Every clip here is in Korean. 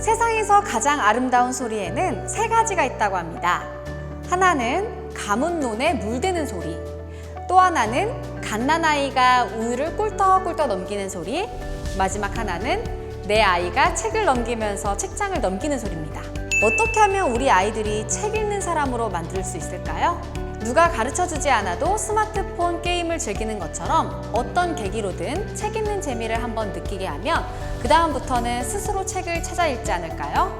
세상에서 가장 아름다운 소리에는 세 가지가 있다고 합니다. 하나는 가문론에 물드는 소리, 또 하나는 갓난아이가 우유를 꿀떡꿀떡 넘기는 소리, 마지막 하나는 내 아이가 책을 넘기면서 책장을 넘기는 소리입니다. 어떻게 하면 우리 아이들이 책 읽는 사람으로 만들 수 있을까요? 누가 가르쳐 주지 않아도 스마트폰 게임을 즐기는 것처럼 어떤 계기로든 책 읽는 재미를 한번 느끼게 하면 그다음부터는 스스로 책을 찾아 읽지 않을까요?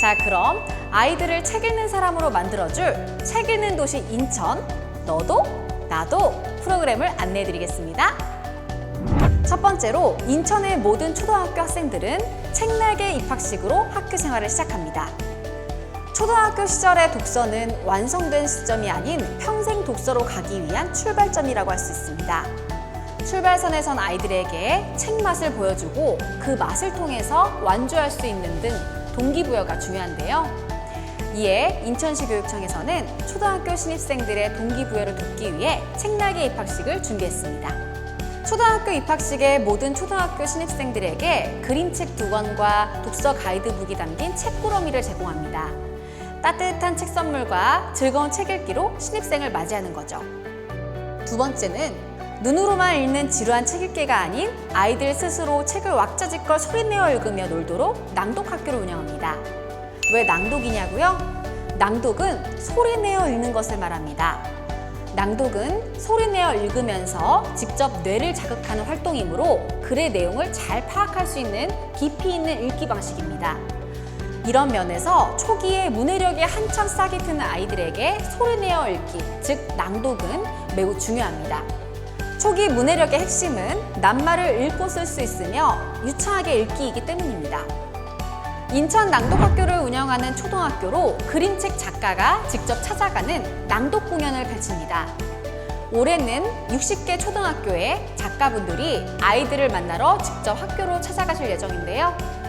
자, 그럼 아이들을 책 읽는 사람으로 만들어줄 책 읽는 도시 인천, 너도, 나도 프로그램을 안내해 드리겠습니다. 첫 번째로 인천의 모든 초등학교 학생들은 책날개 입학식으로 학교 생활을 시작합니다. 초등학교 시절의 독서는 완성된 시점이 아닌 평생 독서로 가기 위한 출발점이라고 할 수 있습니다. 출발선에선 아이들에게 책 맛을 보여주고 그 맛을 통해서 완주할 수 있는 등 동기부여가 중요한데요. 이에 인천시 교육청에서는 초등학교 신입생들의 동기부여를 돕기 위해 책날개 입학식을 준비했습니다. 초등학교 입학식에 모든 초등학교 신입생들에게 그림책 두 권과 독서 가이드북이 담긴 책꾸러미를 제공합니다. 따뜻한 책 선물과 즐거운 책 읽기로 신입생을 맞이하는 거죠. 두 번째는 눈으로만 읽는 지루한 책 읽기가 아닌 아이들 스스로 책을 왁자지껄 소리내어 읽으며 놀도록 낭독 학교를 운영합니다. 왜 낭독이냐고요? 낭독은 소리내어 읽는 것을 말합니다. 낭독은 소리내어 읽으면서 직접 뇌를 자극하는 활동이므로 글의 내용을 잘 파악할 수 있는 깊이 있는 읽기 방식입니다. 이런 면에서 초기에 문해력이 한참 싹이 트는 아이들에게 소리내어 읽기, 즉 낭독은 매우 중요합니다. 초기 문해력의 핵심은 낱말을 읽고 쓸 수 있으며 유창하게 읽기이기 때문입니다. 인천 낭독학교를 운영하는 초등학교로 그림책 작가가 직접 찾아가는 낭독 공연을 펼칩니다. 올해는 60개 초등학교의 작가분들이 아이들을 만나러 직접 학교로 찾아가실 예정인데요.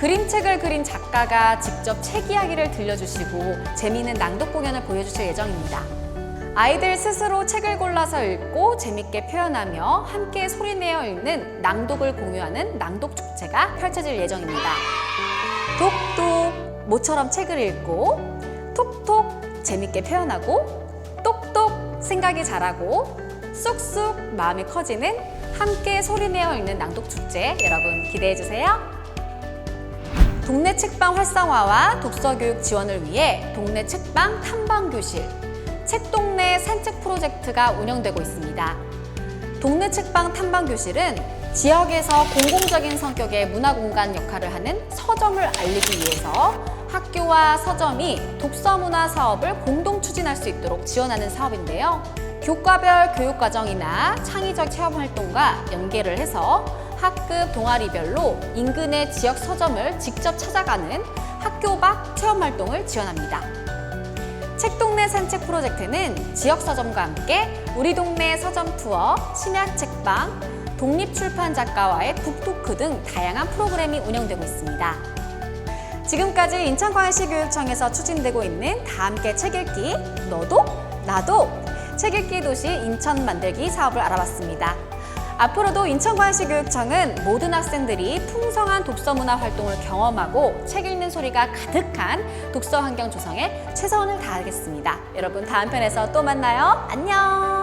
그림책을 그린 작가가 직접 책 이야기를 들려주시고 재미있는 낭독 공연을 보여주실 예정입니다. 아이들 스스로 책을 골라서 읽고 재밌게 표현하며 함께 소리내어 읽는 낭독을 공유하는 낭독 축제가 펼쳐질 예정입니다. 독독 모처럼 책을 읽고 톡톡 재밌게 표현하고 똑똑 생각이 자라고 쑥쑥 마음이 커지는 함께 소리내어 읽는 낭독 축제 여러분 기대해 주세요. 동네 책방 활성화와 독서 교육 지원을 위해 동네 책방 탐방 교실 책동네 산책 프로젝트가 운영되고 있습니다. 동네 책방 탐방 교실은 지역에서 공공적인 성격의 문화 공간 역할을 하는 서점을 알리기 위해서 학교와 서점이 독서 문화 사업을 공동 추진할 수 있도록 지원하는 사업인데요. 교과별 교육 과정이나 창의적 체험 활동과 연계를 해서 학급 동아리별로 인근의 지역 서점을 직접 찾아가는 학교 밖 체험 활동을 지원합니다. 책 동네 산책 프로젝트는 지역 서점과 함께 우리 동네 서점 투어, 심야 책방, 독립 출판 작가와의 북토크 등 다양한 프로그램이 운영되고 있습니다. 지금까지 인천광역시 교육청에서 추진되고 있는 다 함께 책 읽기, 너도, 나도 책 읽기 도시 인천 만들기 사업을 알아봤습니다. 앞으로도 인천광역시 교육청은 모든 학생들이 풍성한 독서 문화 활동을 경험하고 책 읽는 소리가 가득한 독서 환경 조성에 최선을 다하겠습니다. 여러분 다음 편에서 또 만나요. 안녕.